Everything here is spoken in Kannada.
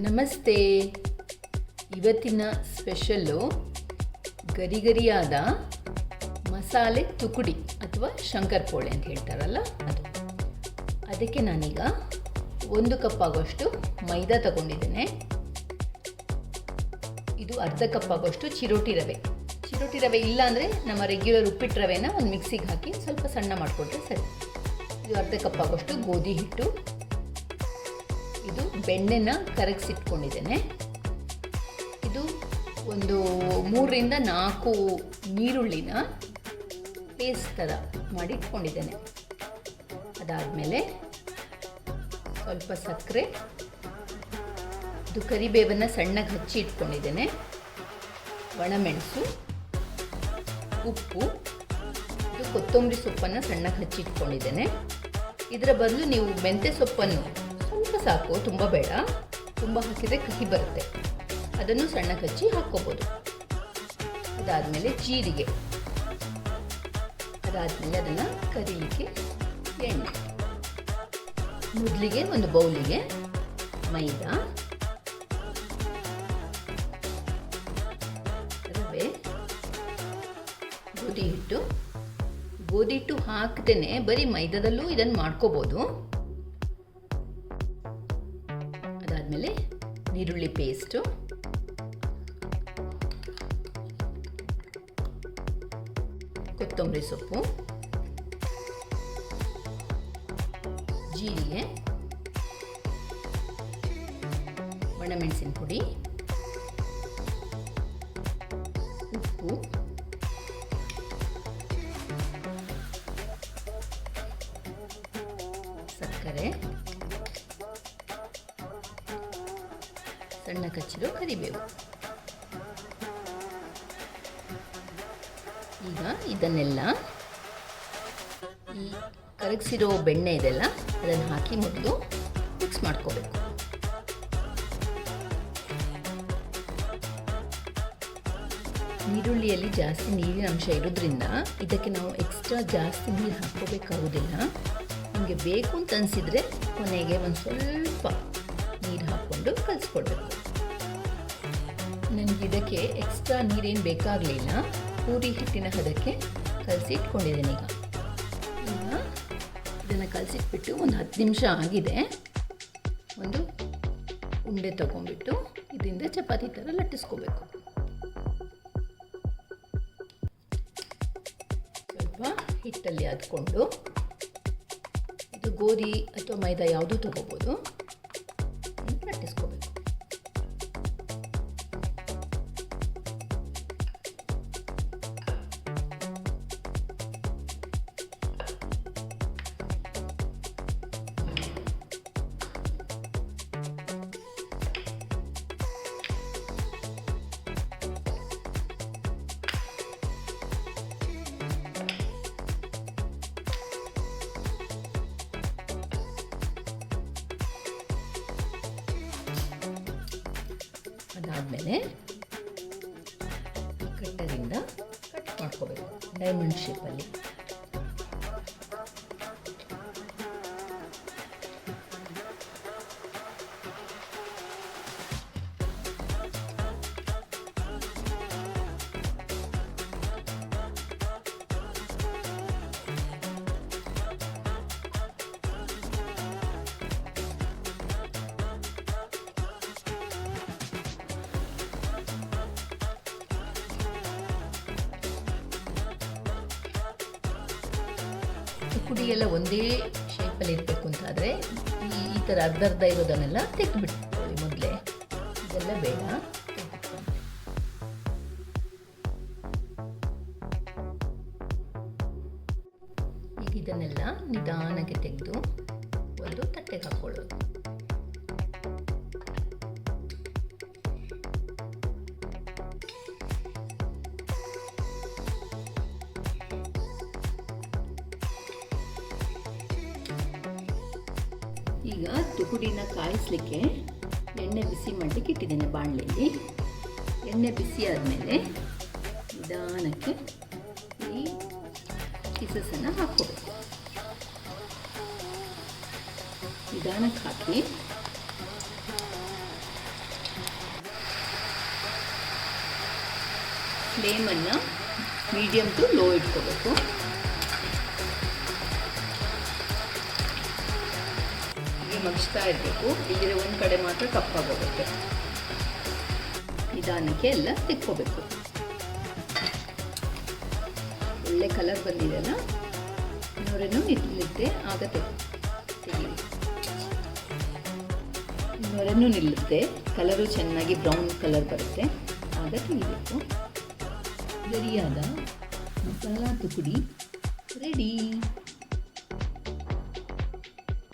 ನಮಸ್ತೆ. ಇವತ್ತಿನ ಸ್ಪೆಷಲ್ಲು ಗರಿಗರಿಯಾದ ಮಸಾಲೆ ತುಕುಡಿ ಅಥವಾ ಶಂಕರ್ಪೋಳೆ ಅಂತ ಹೇಳ್ತಾರಲ್ಲ ಅದು. ಅದಕ್ಕೆ ನಾನೀಗ ಒಂದು ಕಪ್ ಆಗೋಷ್ಟು ಮೈದಾ ತಗೊಂಡಿದ್ದೇನೆ. ಇದು ಅರ್ಧ ಕಪ್ ಆಗೋಷ್ಟು ಚಿರೋಟಿ ರವೆ. ಚಿರೋಟಿ ರವೆ ಇಲ್ಲ ಅಂದರೆ ನಮ್ಮ ರೆಗ್ಯುಲರ್ ಉಪ್ಪಿಟ್ಟು ರವೆನ ಒಂದು ಮಿಕ್ಸಿಗೆ ಹಾಕಿ ಸ್ವಲ್ಪ ಸಣ್ಣ ಮಾಡಿಕೊಟ್ರೆ ಸರಿ. ಇದು ಅರ್ಧ ಕಪ್ ಆಗೋಷ್ಟು ಗೋಧಿ ಹಿಟ್ಟು. ಇದು ಬೆಣ್ಣೆನ ಕರಗಿಸಿಟ್ಕೊಂಡಿದ್ದೇನೆ. ಇದು ಒಂದು ಮೂರರಿಂದ ನಾಲ್ಕು ನೀರುಳ್ಳಿನ ಪೇಸ್ಟ್ ಥರ ಮಾಡಿ ಇಟ್ಕೊಂಡಿದ್ದೇನೆ ಅದಾದಮೇಲೆ ಸ್ವಲ್ಪ ಸಕ್ಕರೆ, ಇದು ಕರಿಬೇವನ್ನು ಸಣ್ಣಗೆ ಹಚ್ಚಿ ಇಟ್ಕೊಂಡಿದ್ದೇನೆ. ಒಣಮೆಣಸು, ಉಪ್ಪು, ಇದು ಕೊತ್ತಂಬರಿ ಸೊಪ್ಪನ್ನು ಸಣ್ಣಗೆ ಹಚ್ಚಿ ಇಟ್ಕೊಂಡಿದ್ದೇನೆ. ಇದರ ಬದಲು ನೀವು ಮೆಂತ್ಯ ಸೊಪ್ಪನ್ನು ಸ್ವಲ್ಪ ಸಾಕು, ತುಂಬ ಬೇಡ. ತುಂಬ ಹಾಕಿದರೆ ಕಹಿ ಬರುತ್ತೆ. ಅದನ್ನು ಸಣ್ಣ ಕಚ್ಚಿ ಹಾಕ್ಕೋಬೋದು. ಅದಾದಮೇಲೆ ಜೀರಿಗೆ. ಅದಾದಮೇಲೆ ಅದನ್ನು ಕರಿಲಿಕ್ಕೆ ಎಣ್ಣೆ. ಮೊದಲಿಗೆ ಒಂದು ಬೌಲಿಗೆ ಮೈದಾ, ರವೆ ಗೋಧಿ ಹಿಟ್ಟು ಗೋಧಿ ಹಿಟ್ಟು ಹಾಕ್ದೇನೆ ಬರೀ ಮೈದಾದಲ್ಲೂ ಇದನ್ನು ಮಾಡ್ಕೋಬೋದು. ಅದಾದಮೇಲೆ ನೀರುಳ್ಳಿ ಪೇಸ್ಟು ಕೊತ್ತಂಬರಿ ಸೊಪ್ಪು. ಜೀರಿಗೆ. ಒಣಮೆಣಸಿನ ಪುಡಿ. ಸಕ್ಕರೆ ಸಣ್ಣ ಕಚ್ಚಿರೋ ಕರಿಬೇವು. ಈಗ ಇದನ್ನೆಲ್ಲ ಈ ಕರಗಿಸಿರೋ ಬೆಣ್ಣೆ ಇದೆಲ್ಲ ಅದನ್ನು ಹಾಕಿ ಮೊದಲು ಮಿಕ್ಸ್ ಮಾಡ್ಕೋಬೇಕು. ಈರುಳ್ಳಿಯಲ್ಲಿ ಜಾಸ್ತಿ ನೀರಿನ ಅಂಶ ಇರೋದ್ರಿಂದ ಇದಕ್ಕೆ ನಾವು ಎಕ್ಸ್ಟ್ರಾ ಜಾಸ್ತಿ ನೀರು ಹಾಕ್ಕೋಬೇಕಾಗೋದಿಲ್ಲ. ನಿಮಗೆ ಬೇಕು ಅಂತ ಅನಿಸಿದರೆ ಕೊನೆಗೆ ಒಂದು ಸ್ವಲ್ಪ ನೀರು ಹಾಕ್ಕೊಂಡು ಕಲಿಸ್ಕೊಡ್ಬೇಕು. ನನಗೆ ಇದಕ್ಕೆ ಎಕ್ಸ್ಟ್ರಾ ನೀರೇನು ಬೇಕಾಗಲಿಲ್ಲ. ಪೂರಿ ಹಿಟ್ಟಿನ ಹದಕ್ಕೆ ಕಲಸಿ ಇಟ್ಕೊಂಡಿದ್ದೇನೆ ಈಗ. ಈಗ ಇದನ್ನು ಕಲಸಿಟ್ಬಿಟ್ಟು ಒಂದು ಹತ್ತು ನಿಮಿಷ ಆಗಿದೆ. ಒಂದು ಉಂಡೆ ತಗೊಂಡ್ಬಿಟ್ಟು ಇದರಿಂದ ಚಪಾತಿ ಥರ ಲಟ್ಟಿಸ್ಕೋಬೇಕು. ಸ್ವಲ್ಪ ಹಿಟ್ಟಲ್ಲಿ ಅದ್ಕೊಂಡು ಗೋಧಿ ಅಥವಾ ಮೈದಾ ಯಾವುದೂ ತಗೋಬೋದು? ಅದಾದಮೇಲೆ ಕಟ್ಟರಿಂದ ಕಟ್ ಮಾಡ್ಕೋಬೇಕು. ಡೈಮಂಡ್ ಶೇಪಲ್ಲಿ ಪುಡಿ ಎಲ್ಲ ಒಂದೇ ಶೇಪಲ್ಲಿ ಇರಬೇಕು ಅಂತ ಆದರೆ ಈ ಥರ ಅರ್ಧ ಅರ್ಧ ಇರೋದನ್ನೆಲ್ಲ ತೆಗೆದುಬಿಟ್ಕೊಳ್ಳಿ ಮೊದಲೇ ಇದೆಲ್ಲ ಬೇಡ. ಈಗ ಇದನ್ನೆಲ್ಲ ನಿಧಾನಕ್ಕೆ ತೆಗೆದು ಒಂದು ತಟ್ಟೆಗೆ ಹಾಕ್ಕೊಳ್ಳೋದು ಈಗ ಕಾಯಿಸಲಿಕ್ಕೆ ಎಣ್ಣೆ ಬಿಸಿ ಮಾಡಲಿಕ್ಕೆ ಇಟ್ಟಿದ್ದೇನೆ ಬಾಣಲೆಯಲ್ಲಿ. ಎಣ್ಣೆ ಬಿಸಿ ಆದಮೇಲೆ ನಿಧಾನಕ್ಕೆ ಈ ಪೀಸಸನ್ನು ಹಾಕ್ಕೋಬೇಕು. ನಿಧಾನಕ್ಕೆ ಹಾಕಿ. ಫ್ಲೇಮನ್ನು ಮೀಡಿಯಮ್ ಟು ಲೋ ಇಟ್ಕೋಬೇಕು. ಮಗ್ಸ್ತಾ ಇರಬೇಕು. ಇಲ್ಲದ್ರೆ ಒಂದು ಕಡೆ ಮಾತ್ರ ಕಪ್ಪಾಗೋಗುತ್ತೆ ನಿಧಾನಕ್ಕೆ ಎಲ್ಲ ತಿಕ್ಕೋಬೇಕು. ಒಳ್ಳೆ ಕಲರ್ ಬಂದಿದೆಯಲ್ಲ ನೊರೆನೂ ನಿಲ್ಲುತ್ತೆ ಆಗತ್ತೆ. ತೆಗ್- ನಿಲ್ಲುತ್ತೆ. ಕಲರು ಚೆನ್ನಾಗಿ ಬ್ರೌನ್ ಕಲರ್ ಬರುತ್ತೆ. ಆಗ ತೆಗಿಬೇಕು. ಸರಿಯಾದ ಮಸಾಲಾ ತುಕುಡಿ ರೆಡಿ